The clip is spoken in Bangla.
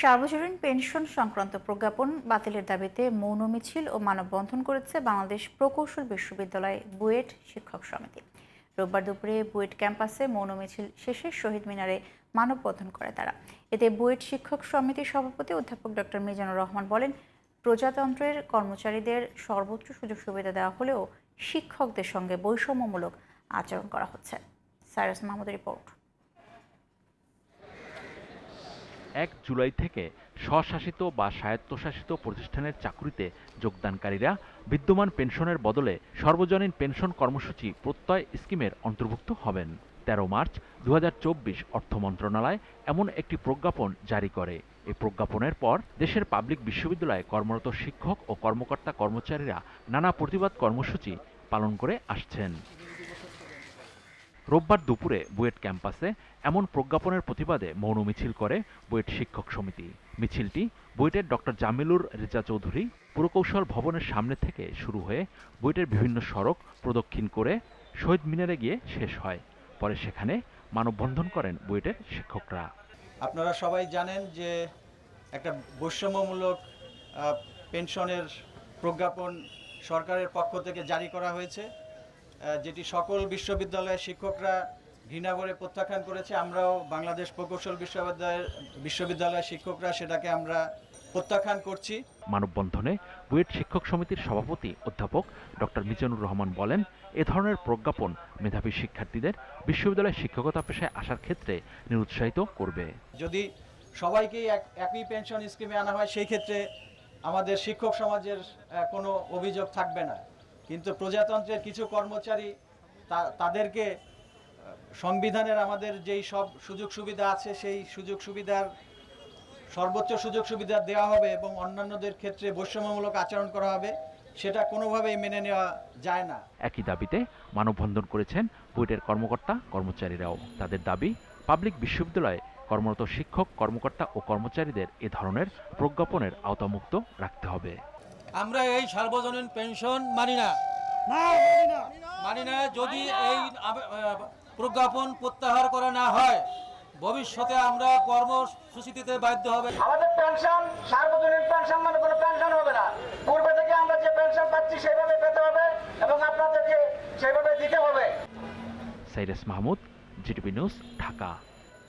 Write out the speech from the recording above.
সার্বজনীন পেনশন সংক্রান্ত প্রজ্ঞাপন বাতিলের দাবিতে মৌন মিছিল ও মানববন্ধন করেছে বাংলাদেশ প্রকৌশল বিশ্ববিদ্যালয় বুয়েট শিক্ষক সমিতি। রোববার দুপুরে বুয়েট ক্যাম্পাসে মৌন মিছিল শেষে শহীদ মিনারে মানববন্ধন করে তারা। এতে বুয়েট শিক্ষক সমিতির সভাপতি অধ্যাপক ডক্টর মিজানুর রহমান বলেন, প্রজাতন্ত্রের কর্মচারীদের সর্বোচ্চ সুযোগ সুবিধা দেওয়া হলেও শিক্ষকদের সঙ্গে বৈষম্যমূলক আচরণ করা হচ্ছে। সাইরাস মাহমুদের রিপোর্ট। এক জুলাই থেকে স্বশাসিত বা স্বায়ত্তশাসিত প্রতিষ্ঠানের চাকুরিতে যোগদানকারীরা বিদ্যমান পেনশনের বদলে সর্বজনীন পেনশন কর্মসূচি প্রত্যয় স্কিমের অন্তর্ভুক্ত হবেন। তেরো মার্চ দু হাজার চব্বিশ অর্থ মন্ত্রণালয় এমন একটি প্রজ্ঞাপন জারি করে। এই প্রজ্ঞাপনের পর দেশের পাবলিক বিশ্ববিদ্যালয়ে কর্মরত শিক্ষক ও কর্মকর্তা কর্মচারীরা নানা প্রতিবাদ কর্মসূচি পালন করে আসছেন। রোববার দুপুরে বুয়েট ক্যাম্পাসে এমন প্রজ্ঞাপনের প্রতিবাদে মৌন মিছিল করে বুয়েট শিক্ষক সমিতি। মিছিলটি বুয়েটের ডক্টর জামিলুর রেজা চৌধুরী পুরকৌশল ভবনের সামনে থেকে শুরু হয়ে বুয়েটের বিভিন্ন সড়ক প্রদক্ষিণ করে শহীদ মিনারে গিয়ে শেষ হয়। পরে সেখানে মানববন্ধন করেন বুয়েটের শিক্ষকরা। আপনারা সবাই জানেন যে একটা বৈষম্যমূলক পেনশনের প্রজ্ঞাপন সরকারের পক্ষ থেকে জারি করা হয়েছে। যেটি সকল বিশ্ববিদ্যালয়ের শিক্ষকরা ঘৃণা করে প্রত্যাখ্যান করেছে আমরাও বাংলাদেশ প্রকৌশল বিশ্ববিদ্যালয়ের বিশ্ববিদ্যালয়ের শিক্ষকরা সেটাকে আমরা প্রত্যাখ্যান করছি। মানববন্ধনে বুয়েট শিক্ষক সমিতির সভাপতি অধ্যাপক ডক্টর মিজানুর রহমান বলেন এ ধরনের প্রজ্ঞাপন মেধাবী শিক্ষার্থীদের বিশ্ববিদ্যালয়ে শিক্ষকতা পেশায় আসার ক্ষেত্রে নিরুৎসাহিত করবে। যদি সবাইকেই এক একই পেনশন স্কিমে আনা হয় সেই ক্ষেত্রে আমাদের শিক্ষক সমাজের কোনো অভিযোগ থাকবে না। কিন্তু প্রজাতন্ত্রের কিছু কর্মচারী তাদেরকে সংবিধানের আমাদের যেই সব সুযোগ সুবিধা আছে, সেই সুযোগ সুবিধার, সর্বোচ্চ সুযোগ সুবিধা দেওয়া হবে এবং অন্যান্যদের ক্ষেত্রে বৈষম্যমূলক আচরণ করা হবে, সেটা কোনোভাবেই মেনে নেওয়া যায় না। একই দাবিতে মানববন্ধন করেছেন বুয়েটের কর্মকর্তা, কর্মচারীরাও। তাদের দাবি, পাবলিক বিশ্ববিদ্যালয়ে কর্মরত শিক্ষক, কর্মকর্তা ও কর্মচারীদের এ ধরনের প্রজ্ঞাপনের আওতামুক্ত রাখতে হবে। আমরা এই সার্বজনীন পেনশন মানি না। মানি না। যদি এই প্রজ্ঞাপন প্রত্যাহার করা না হয় ভবিষ্যতে আমরা কর্মসূচিতে বাধ্য হবে। আমাদের পেনশন সার্বজনীন পেনশন মানে কোনো পেনশন হবে না। পূর্বে থেকে আমরা যে পেনশন পাচ্ছি সেভাবে পেতে হবে এবং আপনাদেরকে সেভাবে দিতে হবে। Cyrus Mahmud GTP news Dhaka.